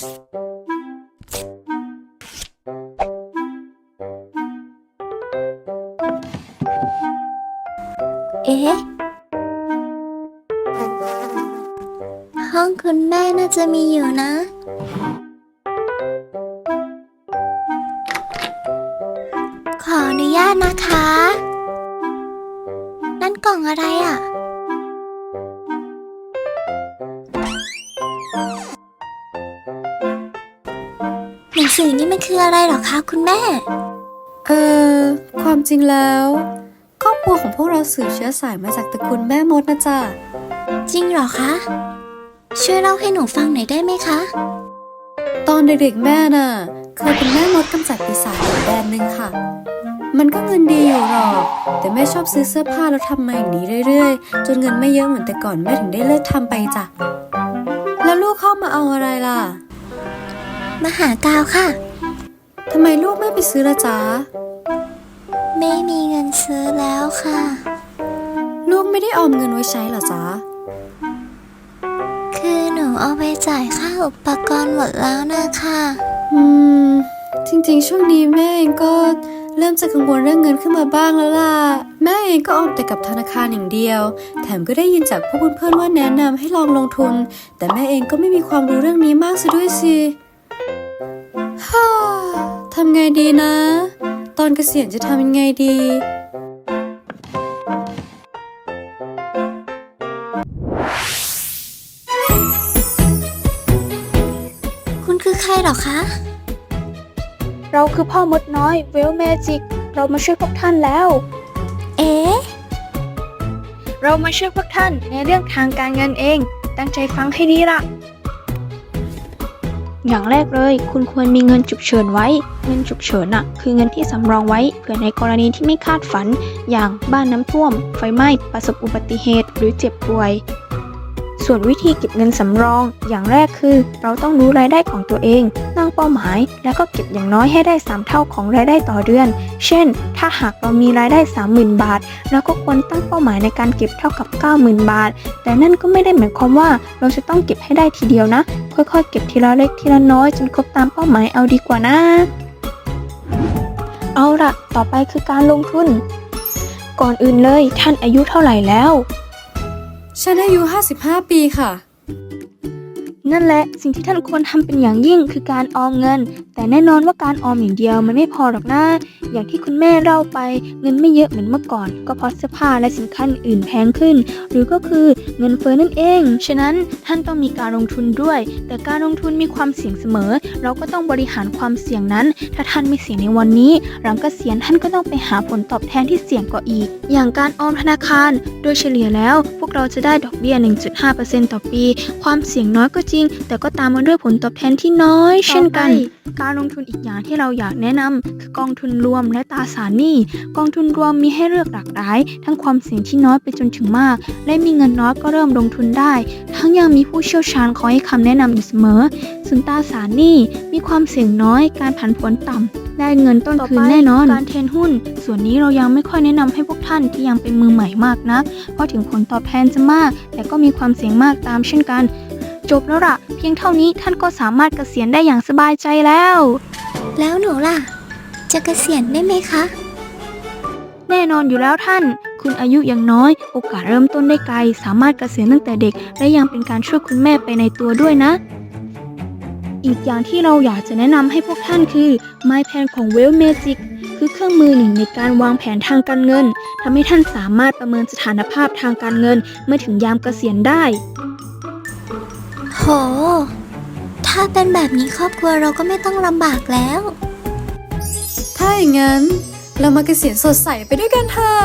เอ๊ะ ห้องคุณแม่น่าจะมีอยู่นะ ขออนุญาตนะคะ นั่นกล่องอะไรอะ สือนี่มันคืออะไรเหรอคะคุณแม่ เออ ความจริงแล้ว ครอบครัวของพวกเราสืบเชื้อสายมาจากตระกูลแม่มดนะจ๊ะ จริงเหรอคะ ช่วยเล่าให้หนูฟังหน่อยได้ไหมคะ ตอนเด็กๆแม่น่ะ เคยเป็นแม่มดกำจัดปีศาจอีกแดนหนึ่งค่ะ มันก็เงินดีอยู่หรอก แต่แม่ชอบซื้อเสื้อผ้าแล้วทำมาอย่างนี้เรื่อยๆ จนเงินไม่เยอะเหมือนแต่ก่อนแม่ถึงได้เลิกทำไปจ้ะ แล้วลูกเข้ามาเอาอะไรล่ะ มาหากาวค่ะ ทำไมลูกไม่ไปซื้อละจ๊ะ ไม่มีเงินซื้อแล้วค่ะ ลูกไม่ได้ออมเงินไว้ใช้เหรอจ๊ะ คือหนูเอาไปจ่ายค่าอุปกรณ์หมดแล้วนะคะ อืม จริงๆ ช่วงนี้แม่เองก็เริ่มจะกังวลเรื่องเงินขึ้นมาบ้างแล้วล่ะ แม่เองก็ออมแต่กับธนาคารอย่างเดียว แถมก็ได้ยินจากพวกเพื่อนๆว่าแนะนำให้ลองลงทุน แต่แม่เองก็ไม่มีความรู้เรื่องนี้มากซะด้วยสิฮ่าทำไงดีนะ ตอนเกษียณจะทำยังไงดี คุณคือใครเหรอคะ เราคือพ่อมดน้อยเวลเมจิก เรามาช่วยพวกท่านแล้ว เอ๊ะ เรามาช่วยพวกท่านในเรื่องทางการเงินเอง ตั้งใจฟังให้ดีละ อย่างแรกเลย คุณควรมีเงินฉุกเฉินไว้ เงินฉุกเฉินอะคือเงินที่สำรองไว้เผื่อในกรณีที่ไม่คาดฝัน อย่างบ้านน้ำท่วม ไฟไหม้ประสบอุบัติเหตุ หรือเจ็บป่วย ส่วนวิธีเก็บเงินสำรอง อย่างแรกคือ เราต้องรู้รายได้ของตัวเองตั้งเป้าหมาย แล้วก็เก็บอย่างน้อยให้ได้ 3 เท่าของรายได้ต่อเดือน เช่น ถ้าหากเรามีรายได้ 30,000 บาทเราก็ควรตั้งเป้าหมายในการเก็บเท่ากับ 90,000 บาท แต่นั่นก็ไม่ได้หมายความว่าเราจะต้องเก็บให้ได้ทีเดียวนะ ค่อยๆ เก็บทีละเล็กทีละน้อยจนครบตามเป้าหมายเอาดีกว่านะ เอาละต่อไปคือการลงทุน ก่อนอื่นเลยท่านอายุเท่าไหร่แล้ว ฉันอายุ 55 ปีค่ะ นั่นแหละ สิ่งที่ท่านควรทำเป็นอย่างยิ่งคือการออมเงิน แต่แน่นอนว่าการออมอย่างเดียวมันไม่พอหรอกนะอย่างที่คุณแม่เล่าไป เงินไม่เยอะเหมือนเมื่อก่อน ก็เพราะเสื้อผ้าและสินค้าอื่นแพงขึ้น หรือก็คือเงินเฟ้อนั่นเอง ฉะนั้นท่านต้องมีการลงทุนด้วย แต่การลงทุนมีความเสี่ยงเสมอ เราก็ต้องบริหารความเสี่ยงนั้น ถ้าท่านไม่เสี่ยงในวันนี้หลังเกษียณท่านก็ต้องไปหาผลตอบแทนที่เสี่ยงกว่าอีก อย่างการออมธนาคาร โดยเฉลี่ยแล้ว พวกเราจะได้ดอกเบี้ย 1.5%ต่อปี ความเสี่ยงน้อยก็จริง แต่ก็ตามมาด้วยผลตอบแทนที่น้อย เช่นกันการการลงทุนอีกอย่างที่เราอยากแนะนำคือกองทุนรวมและตราสารหนี้ กองทุนรวมมีให้เลือกหลากหลาย ทั้งความเสี่ยงที่น้อยไปจนถึงมาก และมีเงินน้อยก็เริ่มลงทุนได้ ทั้งยังมีผู้เชี่ยวชาญคอยให้คำแนะนำอยู่เสมอส่วนตราสารหนี้มีความเสี่ยงน้อย การผันผวนต่ำได้เงินต้นคืนแน่นอน การเทรนหุ้น ส่วนนี้เรายังไม่ค่อยแนะนำให้พวกท่านที่ยังเป็นมือใหม่มากนัก เพราะถึงผลตอบแทนจะมาก แต่ก็มีความเสี่ยงมากตามเช่นกัน จบแล้วล่ะ เพียงเท่านี้ท่านก็สามารถเกษียณได้อย่างสบายใจแล้ว แล้วหนูล่ะ จะเกษียณได้ไหมคะ แน่นอนอยู่แล้วท่าน คุณอายุยังน้อย โอกาสเริ่มต้นได้ไกล สามารถเกษียณตั้งแต่เด็ก และยังเป็นการช่วยคุณแม่ไปในตัวด้วยนะ อีกอย่างที่เราอยากจะแนะนำให้พวกท่านคือ My Plan ของ Well Magic คือเครื่องมือหนึ่งในการวางแผนทางการเงินทำให้ท่านสามารถประเมินสถานภาพทางการเงิน เมื่อถึงยามเกษียณได้ โห ถ้าเป็นแบบนี้ครอบครัวเราก็ไม่ต้องลำบากแล้ว ถ้าอย่างนั้น เรามาเกษียณสดใสไปด้วยกันเถอะ